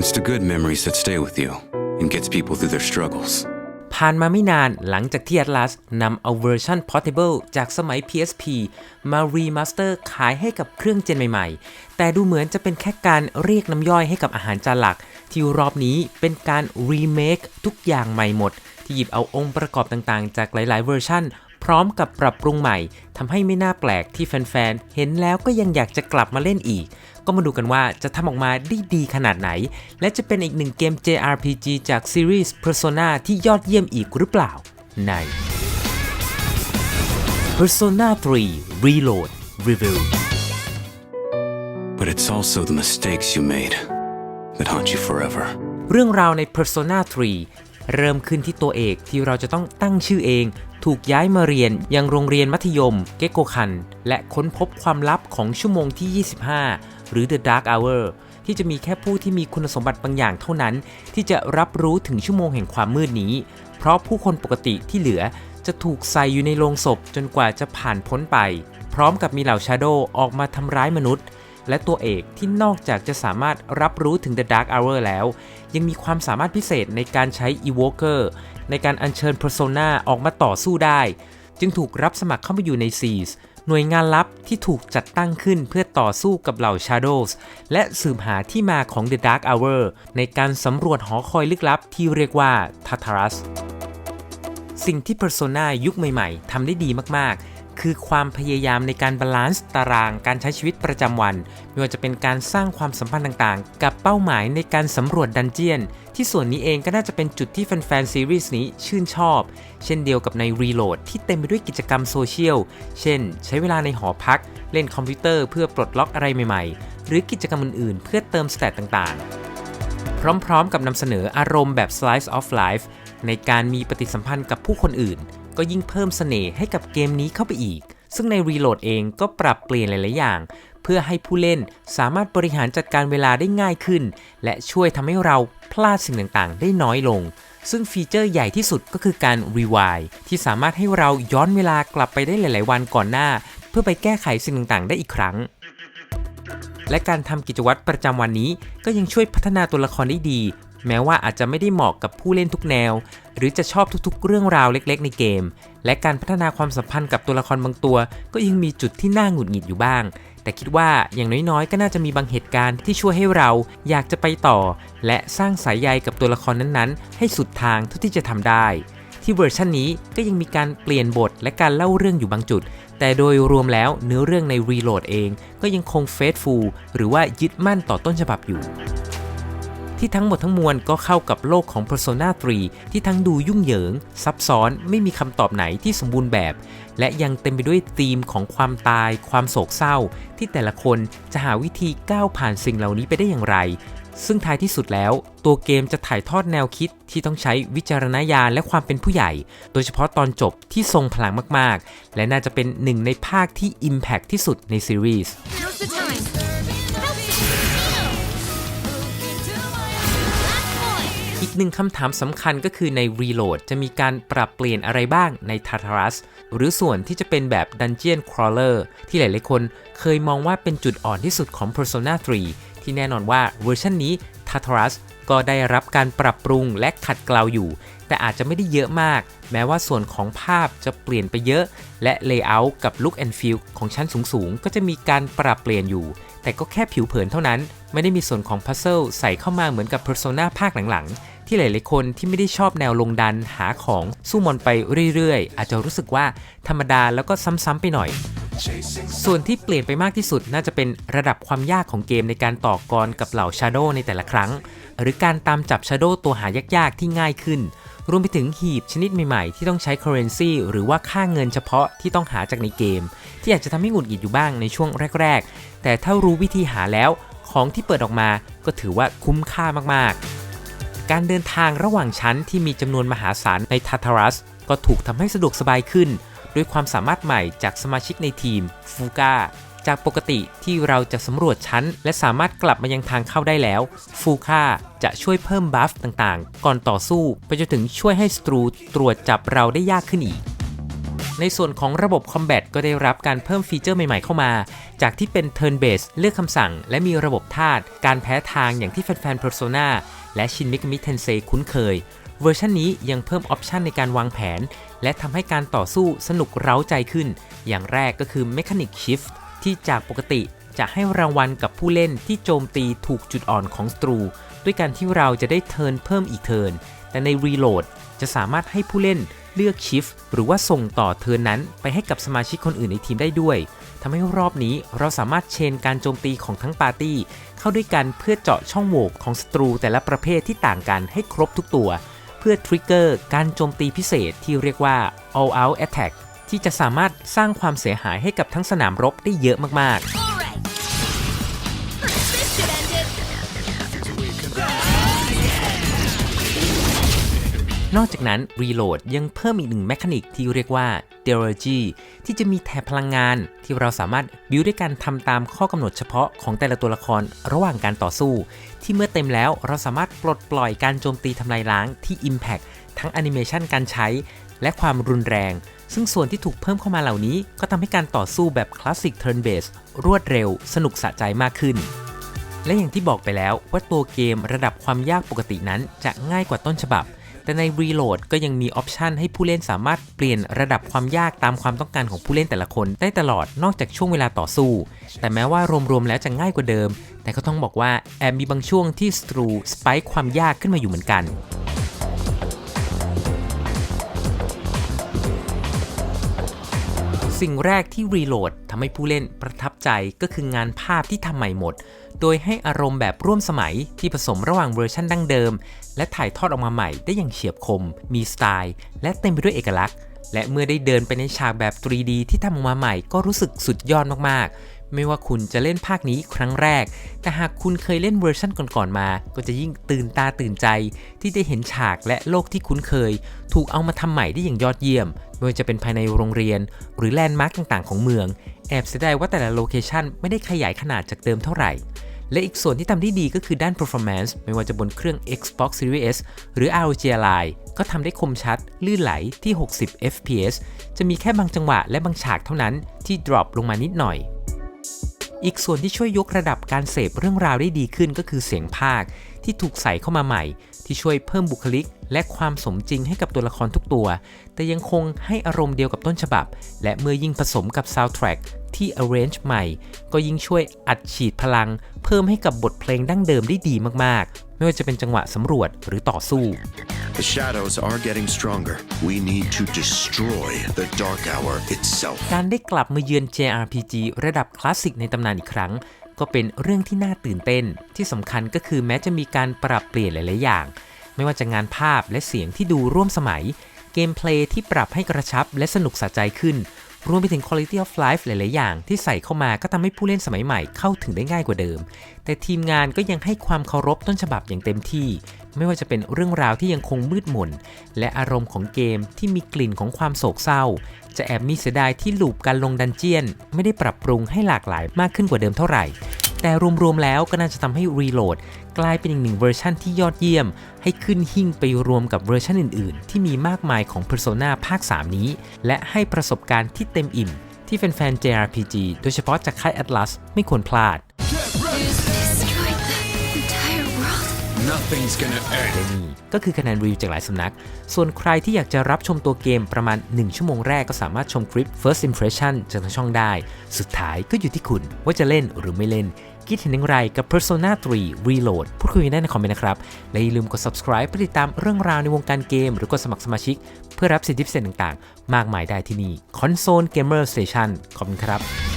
It's the good memories that stay with you and gets people through their struggles. ผ่านมาไม่นานหลังจากที่ Atlas นำเอาเวอร์ชัน Portable จากสมัย PSP มารีมาสเตอร์ขายให้กับเครื่องเจนใหม่ๆ แต่ดูเหมือนจะเป็นแค่การเรียกน้ำย่อยให้กับอาหารจานหลัก ที่รอบนี้เป็นการรีเมคทุกอย่างใหม่หมด ที่หยิบเอาองค์ประกอบต่างๆ จากหลายๆเวอร์ชันพร้อมกับปรับปรุงใหม่ทำให้ไม่น่าแปลกที่แฟนๆ เห็นแล้วก็ยังอยากจะกลับมาเล่นอีก ก็มาดูกันว่าจะทำออกมาได้ดีขนาดไหน และจะเป็นอีกหนึ่งเกม JRPG จากซีรีส์ Persona ที่ยอดเยี่ยมอีกหรือเปล่า ใน Persona 3 Reload Review But it's also the mistakes you made that haunt you forever. เรื่องราวใน Persona 3 เริ่มขึ้นที่ตัวเอกที่เราจะต้องตั้งชื่อเองถูกย้ายมาเรียนยังโรงเรียนมัธยมเกโกคัน และค้นพบความลับของชั่วโมงที่ 25 หรือ The Dark Hour ที่จะมีแค่ผู้ที่มีคุณสมบัติบางอย่างเท่านั้น ที่จะรับรู้ถึงชั่วโมงแห่งความมืดนี้ เพราะผู้คนปกติที่เหลือจะถูกใส่อยู่ในโลงศพจนกว่าจะผ่านพ้นไป พร้อมกับมีเหล่าชาโดออกมาทำร้ายมนุษย์ และตัวเอกที่นอกจากจะสามารถรับรู้ถึง The Dark Hour แล้ว ยังมีความสามารถพิเศษในการใช้ Evoker ในการอัญเชิญ Persona ออกมาต่อสู้ได้ จึงถูกรับสมัครเข้ามาอยู่ใน Seas หน่วยงานลับที่ถูกจัดตั้งขึ้นเพื่อต่อสู้กับเหล่า Shadows และสืบหาที่มาของ The Dark Hour ในการสำรวจหอคอยลึกลับที่เรียกว่า Tartarus สิ่งที่ Persona ยุคใหม่ๆทำได้ดีมากๆ คือความพยายามในการบาลานซ์ตารางการใช้ชีวิตประจำวัน ไม่ว่าจะเป็นการสร้างความสัมพันธ์ต่างๆ กับเป้าหมายในการสำรวจดันเจียน ที่ส่วนนี้เองก็น่าจะเป็นจุดที่แฟนๆซีรีส์นี้ชื่นชอบ เช่นเดียวกับใน Reload ที่เต็มไปด้วยกิจกรรมโซเชียล เช่น ใช้เวลาในหอพัก เล่นคอมพิวเตอร์เพื่อปลดล็อกอะไรใหม่ๆ หรือกิจกรรมอื่นๆ เพื่อเติมสเตตต่างๆพร้อมๆ กับนำเสนออารมณ์แบบ slice of life ในการมีปฏิสัมพันธ์กับผู้คนอื่น ก็ยิ่งเพิ่มเสน่ห์ให้กับเกมนี้เข้าไปอีก ซึ่งใน Reload เองก็ปรับเปลี่ยนหลาย ๆ อย่าง เพื่อให้ผู้เล่นสามารถบริหารจัดการเวลาได้ง่ายขึ้น และช่วยทำให้เราพลาดสิ่งต่าง ๆ ได้น้อยลง ซึ่งฟีเจอร์ใหญ่ที่สุดก็คือการ Rewind ที่สามารถให้เราย้อนเวลากลับไปได้หลาย ๆ วันก่อนหน้า เพื่อไปแก้ไขสิ่งต่าง ๆ ได้อีกครั้งและการทำกิจวัตรประจำวันนี้ก็ยังช่วยพัฒนาตัวละครได้ดี แม้ว่าอาจจะไม่ได้เหมาะกับผู้เล่นทุกแนว หรือจะชอบทุกๆ เรื่องราวเล็กๆ ในเกม และการพัฒนาความสัมพันธ์กับตัวละครบางตัว ก็ยังมีจุดที่น่าหงุดหงิดอยู่บ้าง แต่คิดว่าอย่างน้อยๆ ก็น่าจะมีบางเหตุการณ์ที่ช่วยให้เราอยากจะไปต่อ และสร้างสายใยกับตัวละครนั้นๆ ให้สุดทางเท่าที่จะทำได้ ที่เวอร์ชันนี้ก็ยังมีการเปลี่ยนบทและการเล่าเรื่องอยู่บางจุด แต่โดยรวมแล้วเนื้อเรื่องใน Reload เอง ก็ยังคงเฟซฟูลหรือว่ายึดมั่นต่อต้นฉบับอยู่ ที่ทั้งหมดทั้งมวลก็เข้ากับโลกของ Persona 3 ที่ทั้งดูยุ่งเหยิง ซับซ้อนไม่มีคำตอบไหนที่สมบูรณ์แบบ และยังเต็มไปด้วยธีมของความตาย ความโศกเศร้า ที่แต่ละคนจะหาวิธีก้าวผ่านสิ่งเหล่านี้ไปได้อย่างไร ซึ่งท้ายที่สุดแล้ว ตัวเกมจะถ่ายทอดแนวคิดที่ต้องใช้วิจารณญาณและความเป็นผู้ใหญ่ โดยเฉพาะตอนจบที่ทรงพลังมาก ๆ และน่าจะเป็นหนึ่งในภาคที่ Impact ที่สุดในซีรีส์ กหนึ่งคำถามสำคัญก็คือใน Reload จะมีการปรับเปลี่ยนอะไรบ้างใน Tartarus หรือส่วนที่จะเป็นแบบ Dungeon Crawler ที่หลายๆคนเคยมองว่าเป็นจุดอ่อนที่สุดของ Persona 3 ที่แน่นอนว่าเวอร์ชันนี้ Tartarus ก็ได้รับการปรับปรุงและขัดเกลาอยู่ แต่อาจจะไม่ได้เยอะมาก แม้ว่าส่วนของภาพจะเปลี่ยนไปเยอะ และ Layout กับ Look and Feel ของชั้นสูงๆ ก็จะมีการปรับเปลี่ยนอยู่ แต่ก็แค่ผิวเผินเท่านั้น ไม่ได้มีส่วนของพัซเซิลใส่เข้ามาเหมือนกับ Persona ภาคหลังๆ ที่หลายๆคนที่ไม่ได้ชอบแนวลงดันหาของสู้มอนไปเรื่อยๆ อาจจะรู้สึกว่าธรรมดาแล้วก็ซ้ำๆไปหน่อย ส่วนที่เปลี่ยนไปมากที่สุดน่าจะเป็นระดับความยากของเกมในการต่อกรกับเหล่า Shadow ในแต่ละครั้ง หรือการตามจับ Shadow ตัวหายากๆที่ง่ายขึ้น รวมไปถึงหีบชนิดใหม่ๆ ที่ต้องใช้ currency หรือว่าค่าเงินเฉพาะที่ต้องหาจากในเกม ที่อาจจะทำให้หงุดหงิดอยู่บ้างในช่วงแรก ๆ แต่ถ้ารู้วิธีหาแล้วของที่เปิดออกมาก็ถือว่าคุ้มค่ามากๆ การเดินทางระหว่างชั้นที่มีจำนวนมหาศาลในทาทารัส ก็ถูกทำให้สะดวกสบายขึ้น ด้วยความสามารถใหม่จากสมาชิกในทีมฟูกาจากปกติที่เราจะสำรวจชั้น และสามารถกลับมายังทางเข้าได้แล้ว ฟูคาจะช่วยเพิ่มบัฟต่างๆ ก่อนต่อสู้ ไปจนถึงช่วยให้สตรูตรวจจับเราได้ยากขึ้นอีก ในส่วนของระบบ Combat ก็ได้รับการเพิ่มฟีเจอร์ใหม่ๆเข้ามา จากที่เป็น Turn Based เลือกคำสั่ง และมีระบบธาตุการแพ้ทางอย่างที่แฟนๆ Persona และ Shin Megami Tensei คุ้นเคย เวอร์ชันนี้ยังเพิ่มออปชันในการวางแผน และทำให้การต่อสู้สนุกเร้าใจขึ้น อย่างแรกก็คือ Mechanic Shift ที่จากปกติจะให้รางวัลกับผู้เล่นที่โจมตีถูกจุดอ่อนของศัตรู ด้วยการที่เราจะได้เทิร์นเพิ่มอีกเทิร์นแต่ใน Reload จะสามารถให้ผู้เล่น เลือก Shift หรือว่าส่งต่อเทินนั้นไปให้กับสมาชิกคนอื่นในทีมได้ด้วยทำให้รอบนี้เราสามารถเชนการโจมตีของทั้งปาร์ตี้ เข้าด้วยกันเพื่อเจาะช่องโหว่ของศัตรูแต่ละประเภทที่ต่างกันให้ครบทุกตัว เพื่อทริกเกอร์การโจมตีพิเศษที่เรียกว่า all out attack ที่จะสามารถสร้างความเสียหายให้กับทั้งสนามรบได้เยอะมากๆ นอกจากนั้น Reload ยังเพิ่มอีกหนึ่งแมคานิกที่เรียกว่า d e r a g y ที่จะมีแถบพลังงานที่เราสามารถบิวด้วยการทำตามข้อกำหนดเฉพาะของแต่ละตัวละครระหว่างการต่อสู้ ที่เมื่อเต็มแล้วเราสามารถปลดปล่อยการโจมตีทำลายล้างที่ Impact ทั้งแอนิเมชันการใช้ และความรุนแรง ซึ่งส่วนที่ถูกเพิ่มเข้ามาเหล่านี้ ก็ทำให้การต่อสู้แบบคลาสสิก Turn Based รวดเร็ว สนุกสะใจมากขึ้นและอย่างที่บอกไปแล้วว่าตัวเกมระดับความยากปกตินั้นจะง่ายกว่าต้นฉบับ แต่ใน Reload ก็ยังมีออปชันให้ผู้เล่นสามารถเปลี่ยนระดับความยากตามความต้องการของผู้เล่นแต่ละคนได้ตลอดนอกจากช่วงเวลาต่อสู้ แต่แม้ว่ารวมๆแล้วจะง่ายกว่าเดิม แต่ก็ต้องบอกว่าแอบมีบางช่วงที่สตรูสไปค์ความยากขึ้นมาอยู่เหมือนกัน สิ่งแรกที่รีโหลดทำให้ผู้เล่นประทับใจก็คืองานภาพที่ทำใหม่หมด โดยให้อารมณ์แบบร่วมสมัยที่ผสมระหว่างเวอร์ชันดั้งเดิม และถ่ายทอดออกมาใหม่ได้อย่างเฉียบคม มีสไตล์ และเต็มไปด้วยเอกลักษณ์ และเมื่อได้เดินไปในฉากแบบ 3D ที่ทำออกมาใหม่ก็รู้สึกสุดยอดมากๆ ไม่ว่าคุณจะเล่นภาคนี้ครั้งแรก แต่หากคุณเคยเล่นเวอร์ชันก่อนๆมา ก็จะยิ่งตื่นตาตื่นใจ ที่ได้เห็นฉากและโลกที่คุ้นเคย ถูกเอามาทำใหม่ได้อย่างยอดเยี่ยม ไม่ว่าจะเป็นภายในโรงเรียน หรือแลนด์มาร์กต่างๆของเมือง แอบเสียดายว่าแต่ละโลเคชันไม่ได้ขยายขนาดจากเดิมเท่าไหร่และอีกส่วนที่ทำได้ดีก็คือด้าน performance ไม่ว่าจะบนเครื่อง Xbox Series S หรือ ROG Ally ก็ทำได้คมชัด ลื่นไหลที่ 60 fps จะมีแค่บางจังหวะและบางฉากเท่านั้นที่ drop ลงมานิดหน่อย อีกส่วนที่ช่วยยกระดับการเสพเรื่องราวได้ดีขึ้นก็คือเสียงภาคที่ถูกใส่เข้ามาใหม่ ที่ช่วยเพิ่มบุคลิก และความสมจริงให้กับตัวละครทุกตัว แต่ยังคงให้อารมณ์เดียวกับต้นฉบับ และเมื่อยิ่งผสมกับ soundtrack ที่ arrange ใหม่ ก็ยิ่งช่วยอัดฉีดพลัง เพิ่มให้กับบทเพลงดั้งเดิมได้ดีมากๆ ไม่ว่าจะเป็นจังหวะสำรวจหรือต่อสู้ The shadows are getting stronger. We need to destroy the Dark Hour itself. การได้กลับมาเยือน JRPG ระดับคลาสสิกในตำนานอีกครั้ง ก็เป็นเรื่องที่น่าตื่นเต้น ที่สำคัญก็คือแม้จะมีการปรับเปลี่ยนหลาย ๆ อย่าง ไม่ว่าจะงานภาพและเสียงที่ดูร่วมสมัย เกมเพลย์ที่ปรับให้กระชับและสนุกสะใจขึ้น รวมไปถึง Quality of Life หลาย ๆ อย่างที่ใส่เข้ามาก็ทำให้ผู้เล่นสมัยใหม่เข้าถึงได้ง่ายกว่าเดิม แต่ทีมงานก็ยังให้ความเคารพต้นฉบับอย่างเต็มที่ ไม่ว่าจะเป็นเรื่องราวที่ยังคงมืดมน และอารมณ์ของเกมที่มีกลิ่นของความโศกเศร้า จะแอบมีเสียดายที่ลูปการลงดันเจียน ไม่ได้ปรับปรุงให้หลากหลายมากขึ้นกว่าเดิมเท่าไหร่ แต่รวมๆแล้วก็น่าจะทำให้ Reload กลายเป็นอีกหนึ่งเวอร์ชันที่ยอดเยี่ยม ให้ขึ้นหิ่งไปรวมกับเวอร์ชันอื่นๆ ที่มีมากมายของ Persona ภาค 3 นี้ และให้ประสบการณ์ที่เต็มอิ่ม ที่แฟนๆ JRPG โดยเฉพาะจากค่าย Atlas ไม่ควรพลาด Destroyed the entire world. Nothing's gonna end. และนี่ก็คือคะแนนรีวิวจากหลายสำนัก ส่วนใครที่อยากจะรับชมตัวเกมประมาณ 1 ชั่วโมงแรกก็สามารถชมคลิป First Impression จากทางช่องได้ สุดท้ายก็อยู่ที่คุณว่าจะเล่นหรือไม่เล่น คิดเห็นอย่างไรกับ Persona 3 Reload พูดคุยกันได้ในคอมเมนต์นะครับ และอย่าลืมกด subscribe เพื่อติดตามเรื่องราวในวงการเกม หรือกดสมัครสมาชิก เพื่อรับสิทธิพิเศษต่างๆ มากมายได้ที่นี่ Console Gamer Station ขอบคุณครับ